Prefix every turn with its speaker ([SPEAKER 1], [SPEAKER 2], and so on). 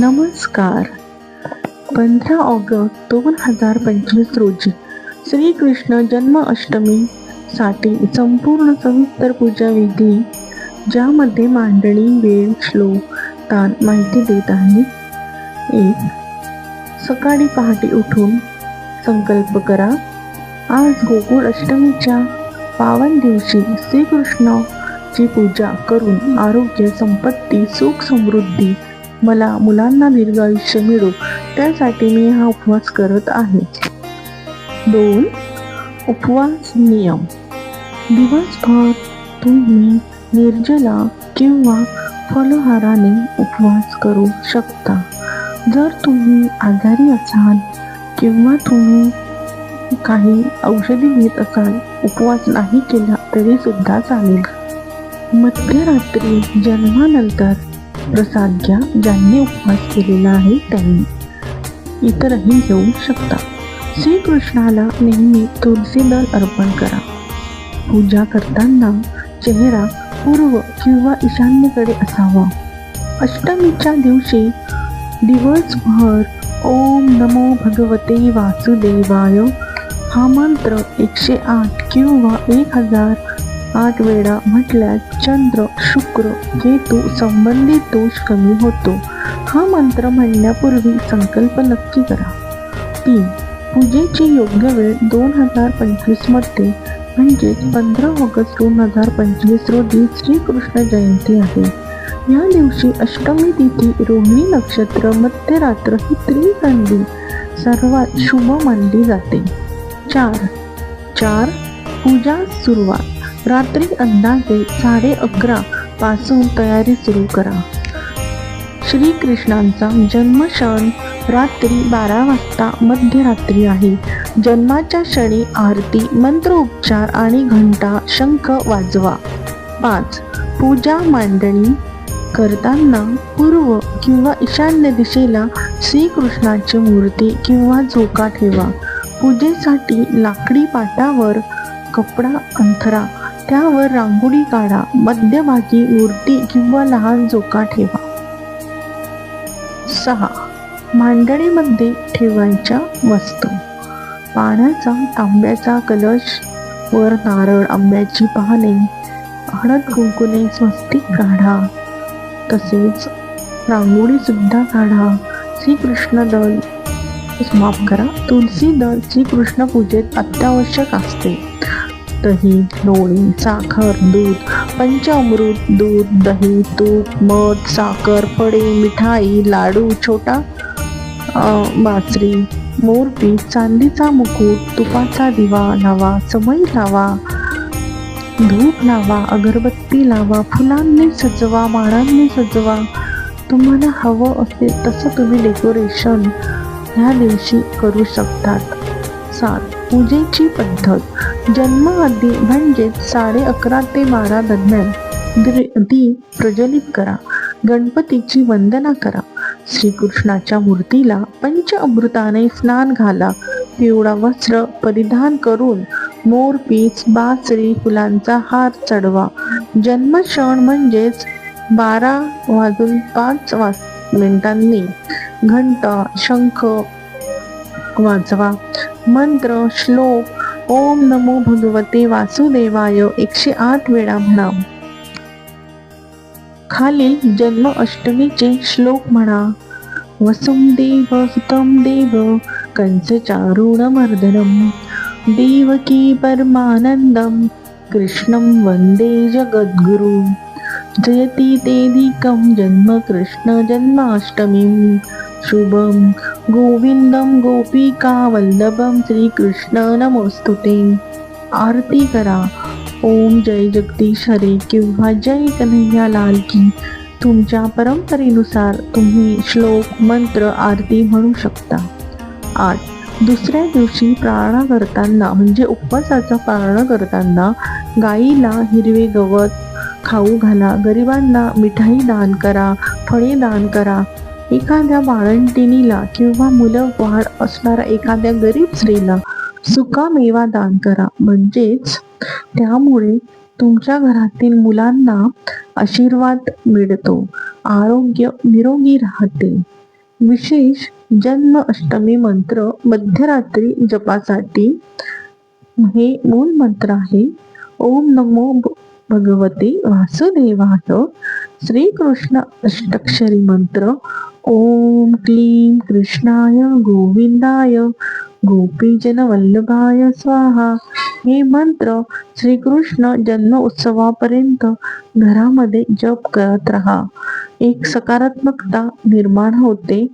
[SPEAKER 1] नमस्कार. पंधरा ऑगस्ट दोन हजार पंचवीस रोजी श्रीकृष्ण जन्माष्टमीसाठी संपूर्ण सविस्तर पूजा विधी ज्यामध्ये मांडणी वेळ श्लोक तान माहिती देत आहे. एक सकाळी पहाटे उठून संकल्प करा. आज गोकुळ अष्टमीच्या पावन दिवशी श्रीकृष्णाची पूजा करून आरोग्य संपत्ती सुख समृद्धी मला मुलांना दीर्घ आयुष्य मिळो त्यासाठी मी हा उपवास करत आहे. दोन उपवास नियम. दिवसभर तुम्ही निर्जला किंवा फलहाराने उपवास करू शकता. जर तुम्ही आजारी असाल किंवा तुम्ही काही औषधी घेत असाल उपवास नाही केला तरी सुद्धा चालेल. मध्यरात्री जन्मानंतर प्रसाद घ्या ज्यांनी उपवास केलेला आहे त्यांनी इतरही घेऊ शकता. श्रीकृष्णाला नेहमी तुलसी दल अर्पण करा. पूजा करताना चेहरा पूर्व किंवा ईशान्येकडे असावा. अष्टमीच्या दिवशी दिवसभर ओम नमो भगवते वासुदेवाय. हा मंत्र एकशे आठ किंवा एक हजार आठ वेळा म्हटल्यास चंद्र शुक्र केतू संबंधित दोष कमी होतो. हा मंत्र म्हणण्यापूर्वी संकल्प नक्की करा. तीन. पूजेची योग्य वेळ दोन हजार पंचवीसमध्ये म्हणजेच पंधरा ऑगस्ट दोन हजार पंचवीस रोजी श्रीकृष्ण जयंती आहे. या दिवशी अष्टमी तिथी रोहिणी नक्षत्र मध्यरात्र ही त्रिकंडी सर्वात शुभ मानली जाते. चार. चार. पूजा सुरुवात. रात्री अंदाजे साडे अकरा पासून तयारी सुरू करा. श्रीकृष्णांचा जन्म क्षण रात्री बारा वाजता मध्यरात्री आहे. जन्माच्या क्षणी आरती मंत्रोपचार आणि घंटा शंख वाजवा. पाच. पूजा मांडणी करताना पूर्व किंवा ईशान्य दिशेला श्रीकृष्णाची मूर्ती किंवा झोका ठेवा. पूजेसाठी लाकडी पाटावर कपडा अंथरा. त्यावर रांगोळी काढा मध्यभागी मूर्ती किंवा लहान झोका ठेवा. सहा. मांडणीमध्ये ठेवायच्या वस्तू. पाण्याचा तांब्याचा कलश वर नारळ आंब्याची पाने हळद कुंकुने स्वस्तिक काढा. तसेच रांगोळी सुद्धा काढा. श्रीकृष्ण दल. माफ करा तुलसी दल श्रीकृष्ण पूजेत अत्यावश्यक असते. दही लोणी साखर दूध पंचामृत दूध दही तूप मध साखर फळे मिठाई लाडू छोटा बासरी मोरपीठ चांदीचा मुकुट तुपाचा दिवा लावा समई लावा धूप लावा अगरबत्ती लावा फुलांनी सजवा माळांनी सजवा तुम्हाला हवं असेल तसं तुम्ही डेकोरेशन ह्या दिवशी करू शकतात. सात. पूजेची पद्धत. जन्माआधी म्हणजेच साडे अकरा ते बारा दरम्यान द्रि- दीप प्रज्वलित करा. गणपतीची वंदना करा. श्रीकृष्णाच्या मूर्तीला पंच अमृताने स्नान घाला. पिवळा वस्त्र परिधान करून मोरपीच बासरी फुलांचा हार चढवा. जन्मक्षण म्हणजेच बारा वाजून पाच वाज मिनिटांनी. घंटा शंख वाजवा. मंत्र श्लोक ओम नमो भगवते वासुदेवाय एकशे आठ वेळा म्हणा. खालील जन्म अष्टमीचे श्लोक म्हणा. वसुदेव सुतम देव कंसचारुणमर्दनम. देवकी परमानंदम कृष्णं वन्दे जगद्गुरु जयति तेधिकं जन्म कृष्ण शुभम गोविंदम गोपिका वल्लभम श्रीकृष्ण नमोस्तुते। आरती करा। ओम जय जगदीश हरे किंवा जय कन्हैया लाल की। तुमच्या परंपरेनुसार तुम्ही श्लोक मंत्र आरती म्हणू शकता। आठ दुसऱ्या दिवशी प्रार्थना करताना म्हणजे उपवासाचा पाळणा करताना गाईला हिरवे गवत खाऊ घाला. गरिबांना मिठाई दान करा फळे दान करा. एखाद्या बाळंटिणीला किंवा मुलं वाढ असणाऱ्या एखाद्या गरीब स्त्रीला सुका मेवा दान करा. म्हणजेच त्यामुळे तुमच्या घरातील मुलांना आशीर्वाद मिळतो. आरोग्य निरोगी राहते. विशेष जन्म अष्टमी मंत्र मध्यरात्री जपासाठी हे मूल मंत्र आहे. ओम नमो भगवते वासुदेवाय. श्रीकृष्ण अष्टक्षरी मंत्र ओम क्लीं कृष्णाय गोविंदाय गोपीजन वल्लभाय स्वाहा. हे मंत्र श्रीकृष्ण जन्म उत्सवापर्यंत घरामध्ये जप करत राहा. एक सकारात्मकता निर्माण होते.